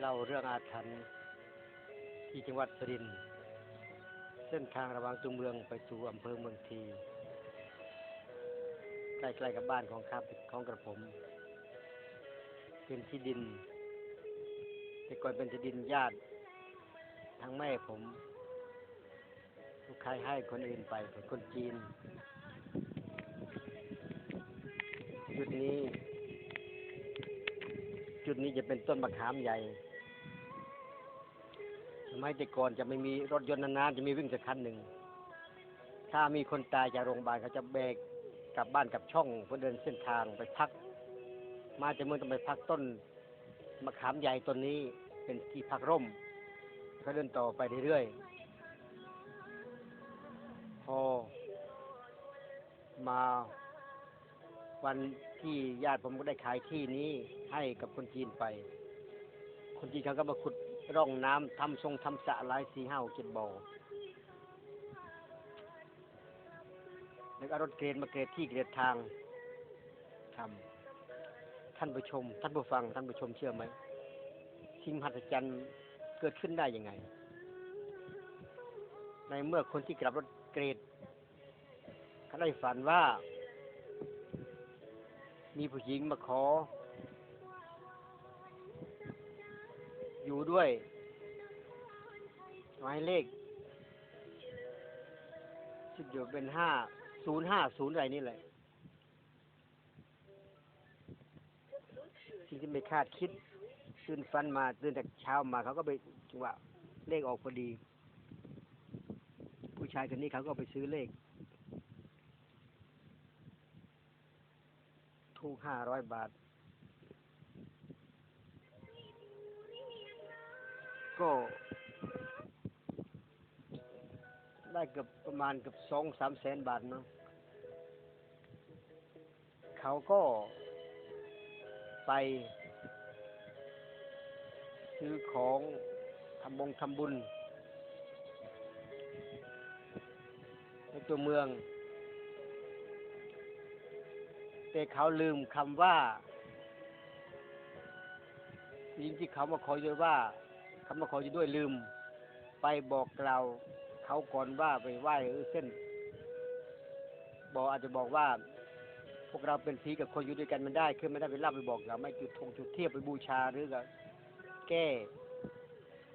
เล่าเรื่องอาถรรพ์ที่จังหวัดสุรินทร์เส้นทางระหว่างตัวเมืองไปสู่อำเภอเมืองทีใกล้ๆกับบ้านของข้าพของกระผมเป็นที่ดิน แต่ก่อนเป็นที่ดินญาติทางแม่ผมลูกชายให้คนอื่นไปเป็นคนจีนจุดนี้ ดนี้จะเป็นต้นมะขามใหญ่สมัยแต่ก่อนจะไม่มีรถยนต์นานๆจะมีวิ่งสักคันหนึ่ง ถ้ามีคนตายจากโรงพยาบาลเขาจะแบกกลับบ้านกับช่องเพื่อเดินเส้นทางไปพัก มาจากเมืองต้องไปพักต้นมะขามใหญ่ต้นนี้เป็นที่พักร่มก็เดินต่อไปเรื่อยๆพอมาวัน ที่ญาติผมก็ได้ขายที่นี้ให้กับคนจีนไป คนจีนเขาก็มาขุดร่องน้ำทำทรงทำสระหลายสี่ห้าหกเจ็ดบ่อแล้วก็รถเกรดมาเกรดที่เกรดทางทำท่านผู้ชม ท่านผู้ฟัง ท่านผู้ชมเชื่อไหมสิ่งมหัศจรรย์เกิดขึ้นได้ยังไง ในเมื่อคนที่กลับรถเกรดเขาได้ฝันว่า มีผู้หญิงมาขอ อยู่ด้วยหมายเลขคิดอยู่เป็นห้าศูนย์ห้าศูนย์อะไรนี่แหละที่ไม่คาดคิดตื่นฟันมาตื่นจากเช้ามาเขาก็ไปจังหวะเลขออกพอดี ผู้ชายคนนี้เขาก็ไปซื้อเลข ถูกห้าร้อยบาท ก็ ได้เกือบประมาณเกือบสองสามแสนบาทเนาะเขาก็ไปซื้อของทำบงทำบุญในตัวเมือง แต่เขาลืมคำว่ายิ่งที่เขามาขออยู่ว่าเขามาขออยู่ด้วยลืม ไปบอกกล่าวเขาก่อนว่าไปไหว้เส้น บอกอาจจะบอกว่า พวกเราเป็นผีกับคนอยู่ด้วยกันมันได้คือไม่ได้ไปรับไปบอกเราไม่จุดธงจุดเทียบไปบูชาหรือกับแก้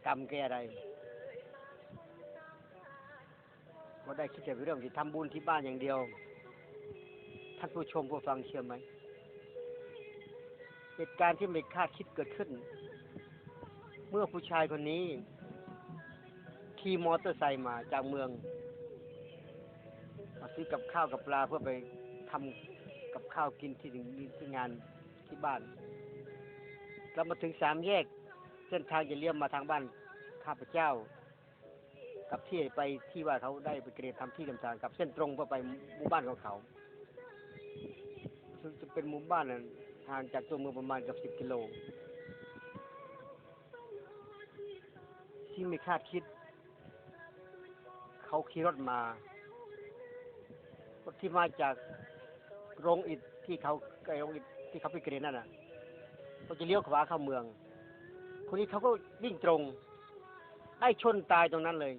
กรรมแก้อะไรก็ได้คิดแต่เรื่องที่ทำบุญที่บ้านอย่างเดียว ท่านผู้ชมผู้ฟังเชื่อไหม เหตุการณ์ที่ไม่คาดคิดเกิดขึ้น เมื่อผู้ชายคนนี้ขี่มอเตอร์ไซค์มาจากเมืองมาซื้อกับข้าวกับปลาเพื่อไปทำกับข้าวกินที่ที่งานที่บ้านเรามาถึงสามแยก เส้นทางจะเลี้ยวมาทางบ้านข้าพเจ้า กับที่ไปที่ว่าเขาได้ไปเกรดทำที่ต่างๆกับเส้นตรงเพื่อไปหมู่บ้านของเขา จะเป็นหมู่บ้านน่ะห่างจากตัวเมืองประมาณเกับสิบกิโล ที่ไม่คาดคิด เขาขี่รถมารถที่มาจากโรงอิฐที่เขาไอโรงอิฐที่เขาไปเกรดนั่นน่ะเขาจะเลี้ยวขวาเข้าเมือง คนนี้เขาก็วิ่งตรงได้ชนตายตรงนั้นเลย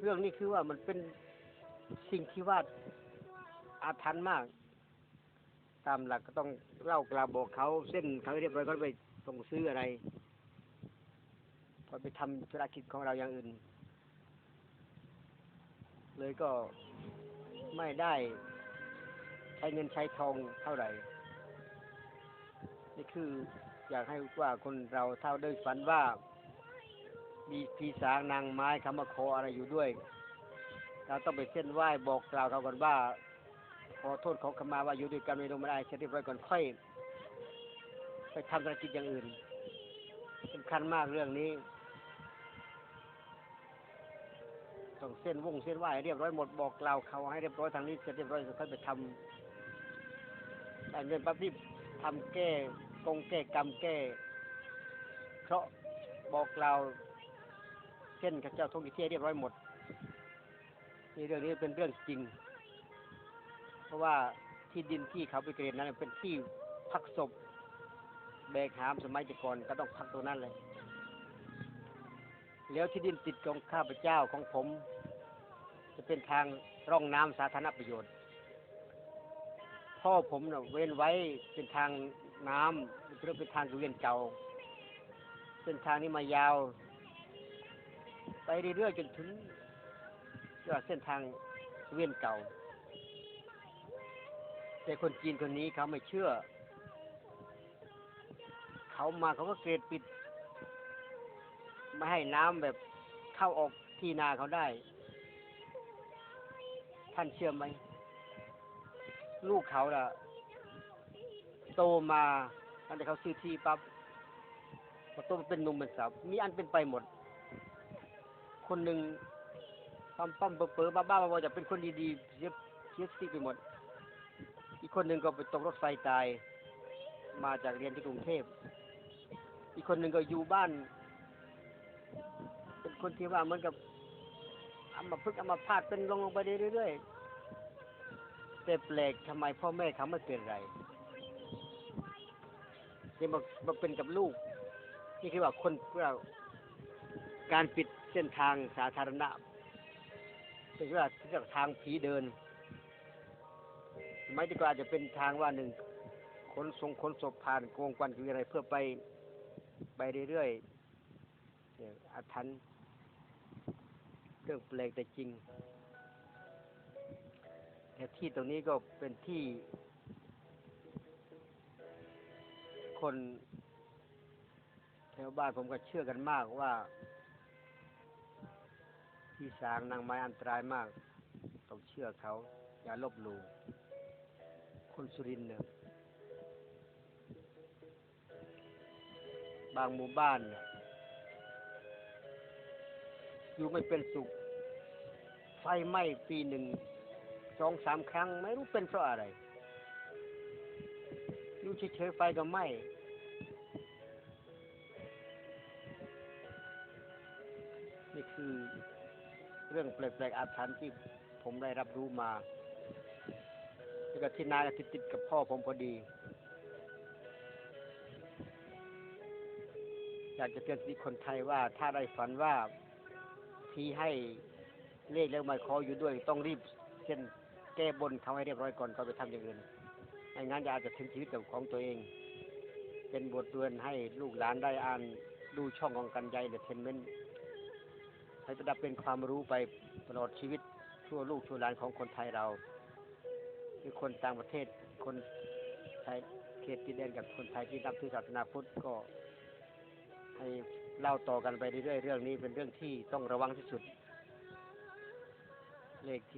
เรื่องนี้คือว่ามันเป็นสิ่งที่ว่า อาถรรพ์มาก ตามหลักก็ต้องเล่ากล่าวบอกเขาเส้นเขาเรียบร้อยก็ไปส่งซื้ออะไร พอไปทำธุรกิจของเราอย่างอื่น เลยก็ไม่ได้ ใช้เงินใช้ทองเท่าไหร่ นี่คืออยากให้ว่าคนเราเท่าได้ฝันว่า มีพีสางนางไม้เขามาขออะไรอยู่ด้วย เราต้องไปเส้นไหว้บอกกล่าวเขาก่อนว่า อโทษขอขมาว่าอยู่ด้วยกันไม่ลงไม่ได้เสร็จเรียบร้อยก่อนค่อยไปทำธุรกิจอย่างอื่นสำคัญมากเรื่องนี้ต้องเส้นวงเส้นไหวเรียบร้อยหมดบอกกล่าวเขาให้เรียบร้อยทางนี้เสร็จเรียบร้อยค่อยไปทำได้เงินปั๊บรีบทำแก้กงแก้กรรมแก้เพราะบอกกล่าวเส้นข้าเจ้าทุกที่เรียบร้อยหมดนี่เรื่องนี้เป็นเรื่องจริง เพราะว่าที่ดินที่เขาไปเกรดนั้นเป็นที่พักศพแบกหามสมัยต่ก่อนก็ต้องพักตรงนั้นเลย แล้วที่ดินติดของข้าพเจ้าของผม จะเป็นทางร่องน้ำสาธารณประโยชน์ พ่อผมเน่ะเว้นไว้เป็นทางน้ำเรียกเป็นทางเวียนเก่าเส้นทางนี้มายาว ไปเรื่อยๆจนถึงเส้นทางเวียนเก่า แต่คนจีนคนนี้เขาไม่เชื่อ เขามาเขาก็เกรดปิด ไม่ให้น้ำแบบเข้าออกที่นาเขาได้ ท่านเชื่อไหม ลูกเขาล่ะ โตมาตั้งแต่เขาซื้อที่ปั๊บพอโตมาเป็นหนุ่มเป็นสาวมีอันเป็นไปหมด คนหนึ่งปั๊มปั๊มเป๋อๆบ้าๆบอจะเป็นคนดีๆเสียเสียสติไปหมด อีกคนหนึ่งก็ไปตกรถไฟตาย มาจากเรียนที่กรุงเทพ อีกคนหนึ่งก็อยู่บ้าน เป็นคนที่ว่าเหมือนกับเอามาพึกเอามาพาดเป็นลงลงไปเรื่อยๆแต่แปลกทำไมพ่อแม่เขาไม่เป็นไรที่มามาเป็นกับลูก นี่คือว่าคนเราการปิดเส้นทางสาธารณะเป็นว่าเรื่องทางผีเดิน ไม่ดีกว่าจะเป็นทางว่าหนึ่งขนส่งขนศพผ่านโกงกวันคืออะไรเพื่อไปไปเรื่อยๆเนี่ยอาถรรพ์เรื่องแปลกแต่จริงแต่ที่ตรงนี้ก็เป็นที่ คนแถวบ้านผมก็เชื่อกันมากว่า ที่สางนางไม้อันตรายมาก ต้องเชื่อเขา อย่าลบหลู่ คนสุรินทร์เนี่ยบางหมู่บ้านเนี่ยอยู่ไม่เป็นสุข ไฟไหม้ปีหนึ่งสองสามครั้ง ไม่รู้เป็นเพราะอะไร อยู่เฉยๆไฟก็ไหม้นี่คือเรื่องแปลกๆอาถรรพ์ที่ผมได้รับรู้มา แล้วก็ที่นาก็ติดกับพ่อผมพอดี อยากจะเตือนสิคนไทยว่าถ้าได้ฝันว่าที่ให้เลขแล้วมาขออยู่ด้วยต้องรีบเช่นแก้บนเขาให้เรียบร้อยก่อนก็ไปทำอย่างอื่นไม่งั้นจะอาจจะถึงชีวิตของตัวเอง เป็นบทเรียนให้ลูกหลานได้อ่านดูช่องของกันใยเดอะเทนเมนต์ให้ประดับเป็นความรู้ไปตลอดชีวิตทั่วลูกทั่วหลานของคนไทยเรา คือคนต่างประเทศ คนไทยเขตติดแดนกับคนไทยที่นับถือศาสนาพุทธก็ ให้เล่าต่อกันไปเรื่อยๆเรื่องนี้เป็นเรื่องที่ต้องระวังที่สุด เลขที่